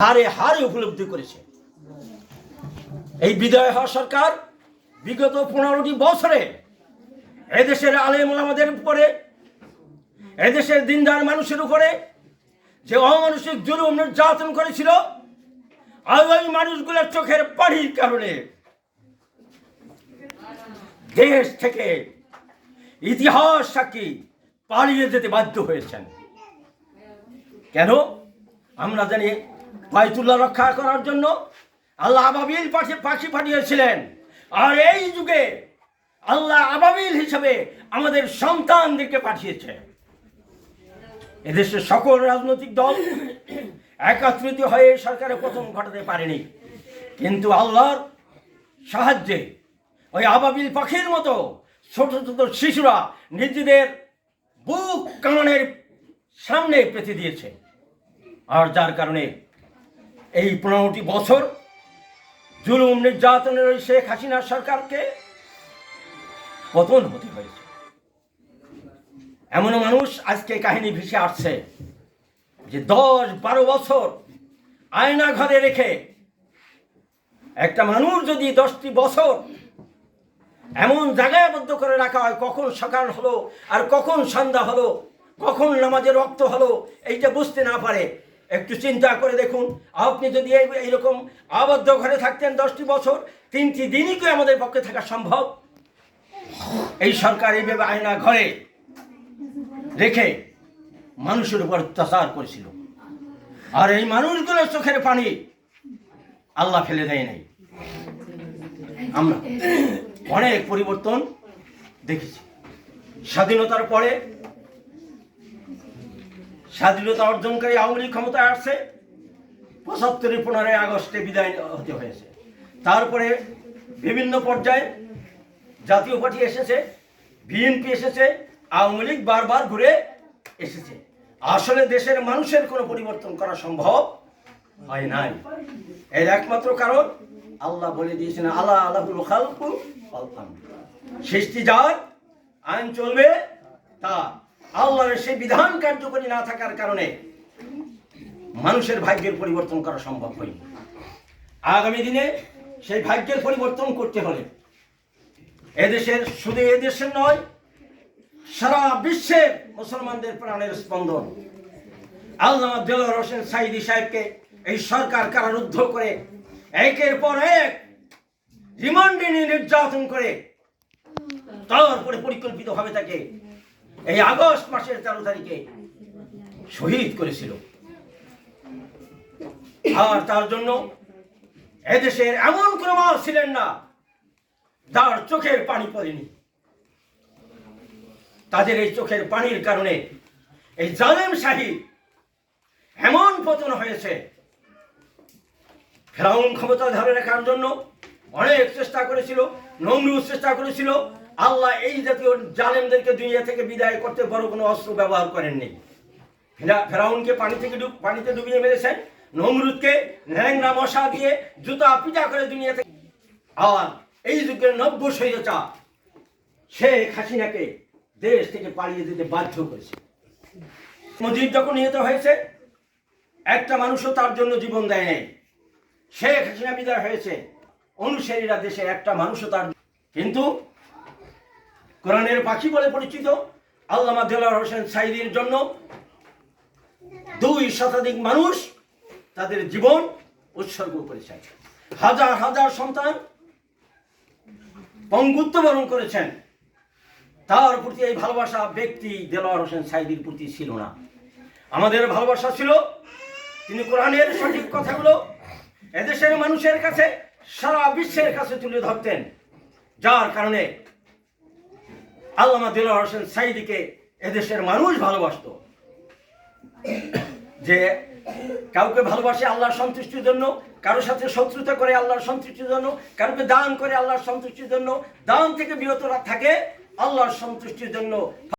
হারে হারে উপলব্ধি করেছে। এই বিদায় হওয়া সরকার বিগত পনেরোটি বছরে এদেশের আলেম আমাদের উপরে, এদেশের দিনদার মানুষের উপরে যে অমানসিক জুলুম নির্যাতন করেছিল ওই মানুষগুলোর চোখের পানির কারণে দেশ থেকে ইতিহাস সাক্ষী পালিয়ে যেতে বাধ্য হয়েছেন। কেন? আমরা জানি বাইতুল্লাহ রক্ষা করার জন্য আল্লাহ আবাবিল পাশে পাখি পাঠিয়েছিলেন। আর এই যুগে আল্লাহ আবাবিল হিসেবে আমাদের সন্তানদেরকে পাঠিয়েছে। এদেশের সকল রাজনৈতিক দল একত্রিত হয়ে সরকারের পতন ঘটাতে পারেনি। কিন্তু আল্লাহর সাহায্যে ওই আবাবিল পাখির মতো ছোট ছোট শিশুরা নিজেদের বুক কামানের সামনে পেতে দিয়েছে। আর যার কারণে এই পনেরোটি বছর জুলুম নির্যাতনের ওই শেখ হাসিনা সরকারকে পতন হতে হয়েছে। এমন মানুষ আজকে কাহিনী ভেসে আসছে যে দশ বারো বছর আয়না ঘরে রেখে একটা মানুষ যদি দশটি বছর এমন জায়গায় বদ্ধ করে রাখা হয়, কখন সকাল হলো আর কখন সন্ধ্যা হলো, কখন নামাজের রক্ত হলো, এইটা বুঝতে না পারে। একটু চিন্তা করে দেখুন। আপনি যদি এইরকম আবদ্ধ ঘরে থাকতেন দশটি বছর, তিনটি দিনই কি আমাদের পক্ষে থাকা সম্ভব? এই সরকার এইভাবে আয়না ঘরে রেখে মানুষের উপর অত্যাচার করেছিল। আর এই মানুষগুলোর চোখের পানি আল্লাহ ফেলে দেয় নাই। আমরা অনেক পরিবর্তন দেখেছি। স্বাধীনতার পরে স্বাধীনতা অর্জনকারী আওয়ামী লীগ ক্ষমতায় আসছে পঁচাত্তরের পনেরোই আগস্টে বিদায় হতে হয়েছে। তারপরে বিভিন্ন পর্যায়ে জাতীয় পার্টি এসেছে, বিএনপি এসেছে, আওয়ামী লীগ বারবার ঘুরে এসেছে। আসলে দেশের মানুষের কোনো পরিবর্তন করা সম্ভব হয় নাই। এর একমাত্র কারণ, আল্লাহ বলে দিয়েছেন আল্লাহ ওয়াল সৃষ্টি যার, আইন চলবে তা আল্লাহর সেই বিধান কার্যকরী না থাকার কারণে মানুষের ভাগ্যের পরিবর্তন করা সম্ভব হয়নি। আগামী দিনে সেই ভাগ্যের পরিবর্তন করতে হলে এদেশের, শুধু এদেশের নয়, সারা বিশ্বের মুসলমানদের প্রাণের স্পন্দন। আল্লামা দেলোয়ার হোসেন সাইদি সাহেবকে এই সরকার কারারুদ্ধ করে একের পর এক রিমান্ডে নির্যাতন করে তারপরে পরিকল্পিতভাবে তাকে এই আগস্ট মাসের তেরো তারিখে শহীদ করেছিল। আর তার জন্য এদেশের এমন কোনো মাল ছিলেন না, যার চোখের পানি পড়েনি। তাদের এই চোখের পানির কারণে এই জালেম শাহী এমন পতন হয়েছে। ফেরাউন ক্ষমতা ধরে রাখার জন্য অনেক চেষ্টা করেছিল, নমরুদ চেষ্টা করেছিল আল্লাহ এই জাতীয় জালেমদেরকে দুনিয়া থেকে বিদায় করতে বড় কোনো অস্ত্র ব্যবহার করেননি। ফেরাউনকে পানি থেকে ডুব পানিতে ডুবিয়ে মেরেছেন নমরুদকে ন্যাংরা মশা দিয়ে জুতা পিটা করে দুনিয়া থেকে আর এই যুগের নব্য সৈয়চা শেখ হাসিনাকে দেশ থেকে পালিয়ে দিতে বাধ্য করেছে। মুজিব যখন নিহত হয়েছে, একটা মানুষও তার জন্য জীবন দেয় নাই। শেখ হাসিনা বিদায় হয়েছে, অনুসারীরা দেশে একটা মানুষও তার কিন্তু কোরআনের পাখি বলে পরিচিত। আল্লামা দেলার হোসেন সাইদির জন্য দুই শতাধিক মানুষ তাদের জীবন উৎসর্গ করেছেন। হাজার হাজার সন্তান পঙ্গুত্ব বরণ করেছেন। তার প্রতি এই ভালোবাসা ব্যক্তি দেলোয়ার হোসেন সাইদির প্রতি ছিল না। আমাদের ভালোবাসা ছিল, তিনি কোরআনের সঠিক কথাগুলো এদেশের মানুষের কাছে, সারা বিশ্বের কাছে তুলে ধরতেন। যার কারণে আল্লামা দিল হোসেন সাইদিকে এদেশের মানুষ ভালোবাসত। যে কাউকে ভালোবাসে আল্লাহর সন্তুষ্টির জন্য, কারোর সাথে শত্রুতা করে আল্লাহর সন্তুষ্টির জন্য, কারোকে দান করে আল্লাহর সন্তুষ্টির জন্য, দান থেকে বিরত থাকে আল্লাহর সন্তুষ্টির জন্য।